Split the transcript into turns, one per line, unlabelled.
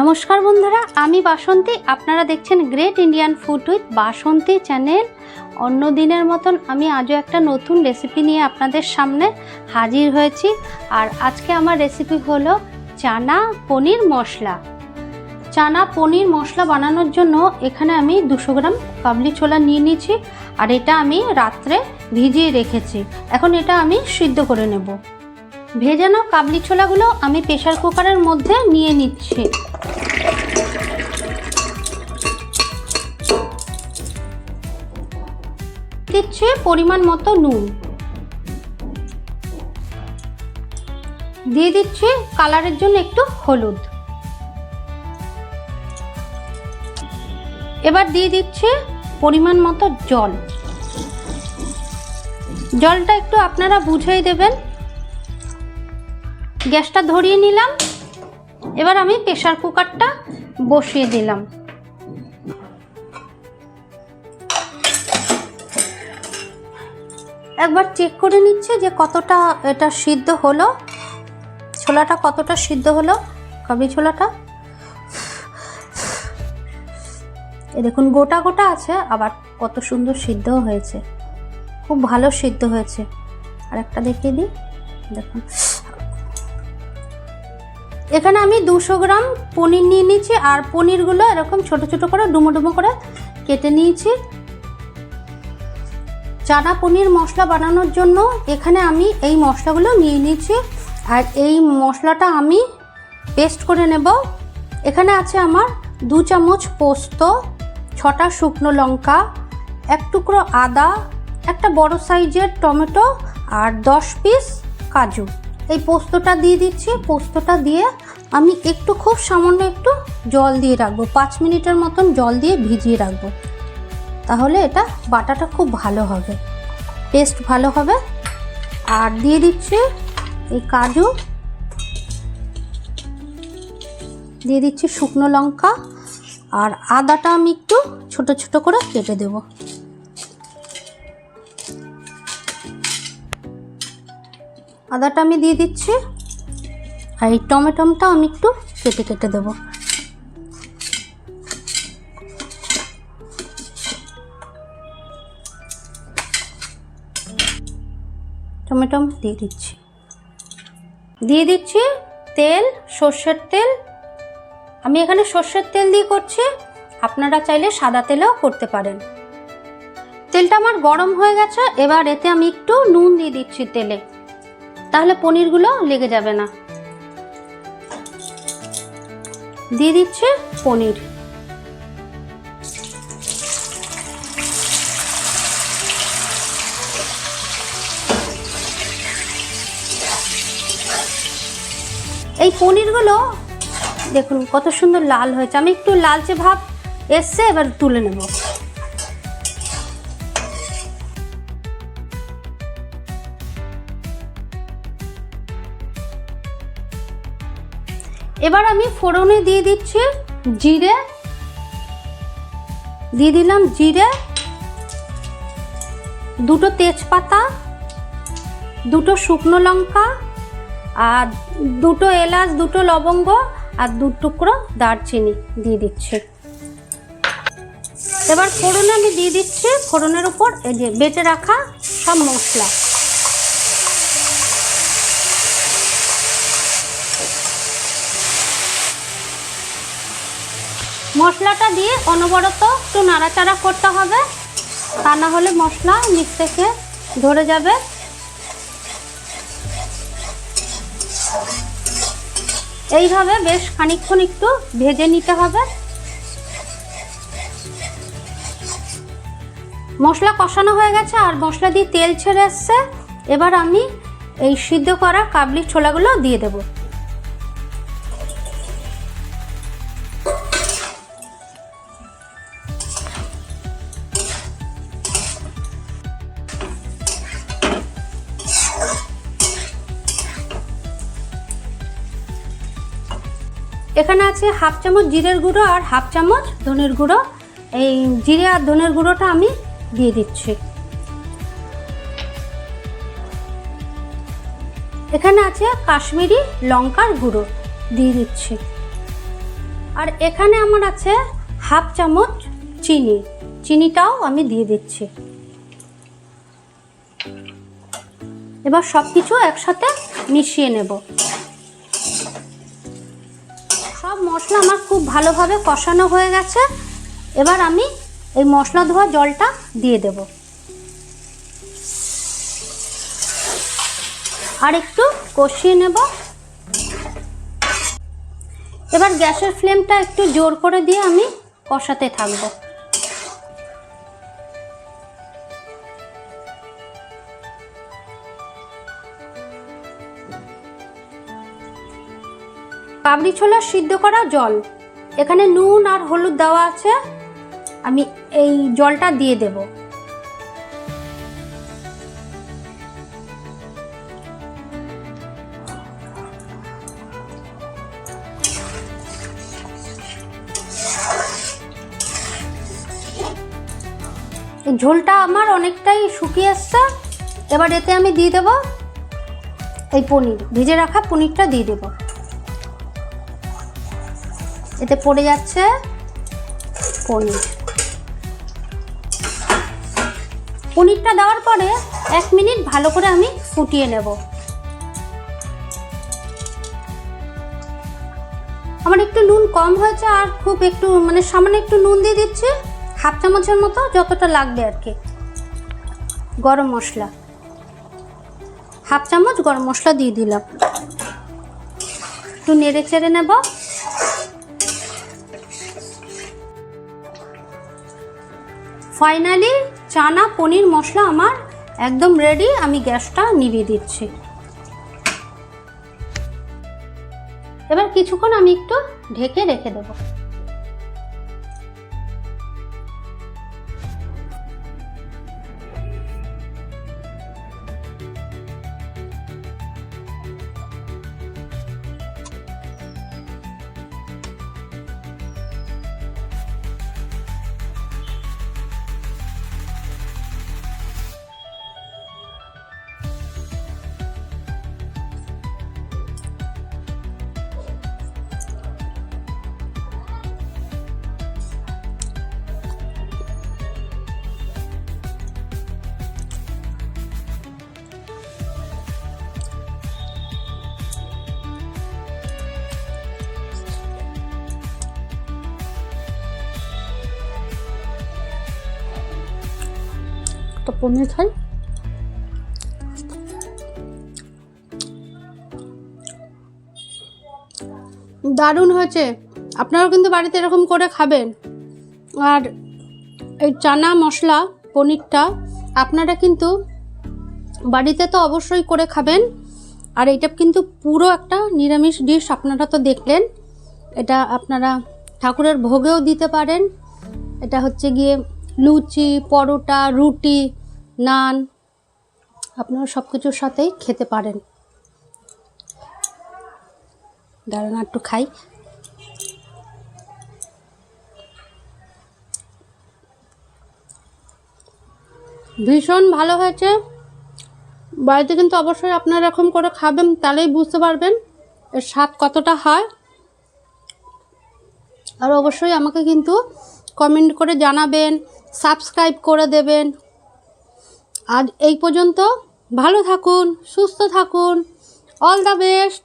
নমস্কার বন্ধুরা, আমি বাসন্তী। আপনারা দেখছেন great Indian food with Basanti channel অন্য দিনের মতন আমি আজও একটা নতুন রেসিপি নিয়ে আপনাদের সামনে হাজির হয়েছি। আর আজকে আমার রেসিপি হলো চানা পনির মশলা। চানা পনির মশলা বানানোর জন্য এখানে আমি দুশো গ্রাম কাবলি ছোলা নিয়ে নিয়েছি। আর এটা আমি রাত্রে ভিজিয়ে রেখেছি। এখন এটা আমি সিদ্ধ করে নেব। ভেজানো কাবলি ছোলাগুলো, আমি প্রেশার কুকারের মধ্যে নিয়ে নিচ্ছি। দিচ্ছে পরিমাণ মতো নুন। দিয়ে দিচ্ছি কালারের জন্য একটু হলুদ। এবার দিয়ে দিচ্ছে পরিমাণ মতো জল। জলটা একটু আপনারা বুঝেই দেবেন। গ্যাসটা ধরিয়ে নিলাম। এবার আমি প্রেশার কুকারটা বসিয়ে দিলাম। একবার চেক করে নিচ্ছে যে কতটা এটা সিদ্ধ হলো। ছোলাটা কতটা সিদ্ধ হলো? কাবলি ছোলাটা। এ দেখুন, গোটা গোটা আছে, আবার কত সুন্দর সিদ্ধ হয়েছে। খুব ভালো সিদ্ধ হয়েছে। আর একটা দেখিয়ে দিই। দেখুন। এখানে আমি দুশো গ্রাম পনির নিয়ে নিয়েছি, আর পনিরগুলো এরকম ছোট ছোট করে ডুমো ডুমো করে কেটে নিয়েছি। চানা পনির মশলা বানানোর জন্য এখানে আমি এই মশলাগুলো নিয়ে নিয়েছি, আর এই মশলাটা আমি পেস্ট করে নেব। এখানে আছে আমার দু চামচ পোস্ত, ছটা শুকনো লঙ্কা, এক টুকরো আদা, একটা বড় সাইজের টমেটো, আর দশ পিস কাজু। এই পোস্তটা দিয়ে দিচ্ছি, পোস্তটা দিয়ে আমি একটু খুব সামান্য একটু জল দিয়ে রাখব, পাঁচ মিনিটের মতন জল দিয়ে ভিজিয়ে রাখব। তাহলে এটা বাটাটা খুব ভালো হবে, টেস্ট ভালো হবে। আর দিয়ে দিচ্ছি এই কাজু, দিয়ে দিচ্ছি শুকনো লঙ্কা। আর আদাটা আমি একটু ছোট ছোট করে কেটে দেব। আদাটা আমি দিয়ে দিচ্ছি। আর এই টমেটোমটা আমি একটু কেটে কেটে দেবো। টমেটো দিয়ে দিচ্ছি। দিয়ে দিচ্ছি তেল, সর্ষের তেল। আমি এখানে সর্ষের তেল দিয়ে করছি। আপনারা চাইলে সাদা তেলেও করতে পারেন। তেলটা আমার গরম হয়ে গেছে। এবার এতে আমি একটু নুন দিয়ে দিচ্ছি তেলে। তাহলে পনিরগুলো লেগে যাবে না। দিয়ে দিচ্ছে পনির। এই পনিরগুলো, দেখুন কত সুন্দর লাল হয়েছে। আমি একটু লালচে ভাব এসছে, এবার তুলে নেব। এবার আমি ফোড়নে দিয়ে দিচ্ছি জিরে। দিয়ে দিলাম জিরে। দুটো তেজপাতা, দুটো শুকনো লঙ্কা, আর দুটো এলাচ, দুটো লবঙ্গ, আর দু টুকরো দারচিনি দিয়ে দিচ্ছি। এবার ফোড়নে আমি দিয়ে দিচ্ছি। ফোড়নের উপর এই যে বেটে রাখা সব মশলা। মশলাটা দিয়ে অনবরত একটু নাড়াচাড়া করতে হবে। তা না হলে মশলা নিচ থেকে ধরে যাবে। এইভাবে বেশ খানিকক্ষণ একটু ভেজে নিতে হবে। মশলা কষানো হয়ে গেছে আর মশলা দিয়ে তেল ছেড়ে এসছে। এবার আমি এই সিদ্ধ করা কাবলি ছোলাগুলো দিয়ে দেব। এখানে আছে হাফ চামচ জিরের গুঁড়ো আর হাফ চামচ ধনের গুঁড়ো। এই জিরে আর ধনের গুঁড়োটা আমি দিয়ে দিচ্ছি। এখানে আছে কাশ্মীরি লঙ্কার গুঁড়ো দিয়ে দিচ্ছি। আর এখানে আমার আছে হাফ চামচ চিনি। চিনিটাও আমি দিয়ে দিচ্ছি। এবার সব কিছু একসাথে মিশিয়ে নেব। মশলা আমার খুব ভালোভাবে কষানো হয়ে গেছে। এবার আমি এই মশলা ধোয়া জলটা দিয়ে দেব। আর একটু কষিয়ে নেব। এবার গ্যাসের ফ্লেমটা একটু জোর করে দিয়ে আমি কষাতে থাকব। কাবলি ছোলা সিদ্ধ করা জল। এখানে নুন আর হলুদ দেওয়া আছে। আমি এই জলটা দিয়ে দেব। ঝোলটা আমার অনেকটাই শুকিয়ে এসছে। এবার এতে আমি দিয়ে দেব এই পনির। ভেজে রাখা পনিরটা দিয়ে দেবো। এতে পড়ে যাচ্ছে। পনির। পনিরটা দেওয়ার পরে এক মিনিট ভালো করে আমি ফুটিয়ে নেব। আমার একটু নুন কম হয়েছে আর খুব একটু মানে সামান্য একটু নুন দিয়ে দিচ্ছি, হাফ চামচের মতো যতটা লাগবে আর কি। গরম মশলা। হাফ চামচ গরম মশলা দিয়ে দিলাম। একটু নেড়ে চেড়ে নেব। ফাইনালি চানা পনির মশলা আমার একদম রেডি আমি গ্যাসটা নিভিয়ে দিচ্ছি। এবার কিছুক্ষণ আমি একটু ঢেকে রেখে দেব। তো পনির খাই। দারুণ হয়েছে। আপনারাও কিন্তু বাড়িতে এরকম করে খাবেন। আর এই চানা মশলা, পনিরটা আপনারা কিন্তু বাড়িতে তো অবশ্যই করে খাবেন। আর এটা কিন্তু পুরো একটা নিরামিষ ডিশ আপনারা তো দেখলেন। এটা আপনারা ঠাকুরের ভোগেও দিতে পারেন। এটা হচ্ছে গিয়ে লুচি, পরোটা, রুটি, নান, আপনারা সব কিছুর সাথেই খেতে পারেন। দাঁড়ান একটু খাই। ভীষণ ভালো হয়েছে। বাড়িতে কিন্তু অবশ্যই আপনারা এরকম করে খাবেন, তাহলেই বুঝতে পারবেন এর স্বাদ কতটা হয়। আর অবশ্যই আমাকে কিন্তু কমেন্ট করে জানাবেন সাবস্ক্রাইব করে দেবেন। আর এই পর্যন্ত ভালো থাকুন সুস্থ থাকুন। All the best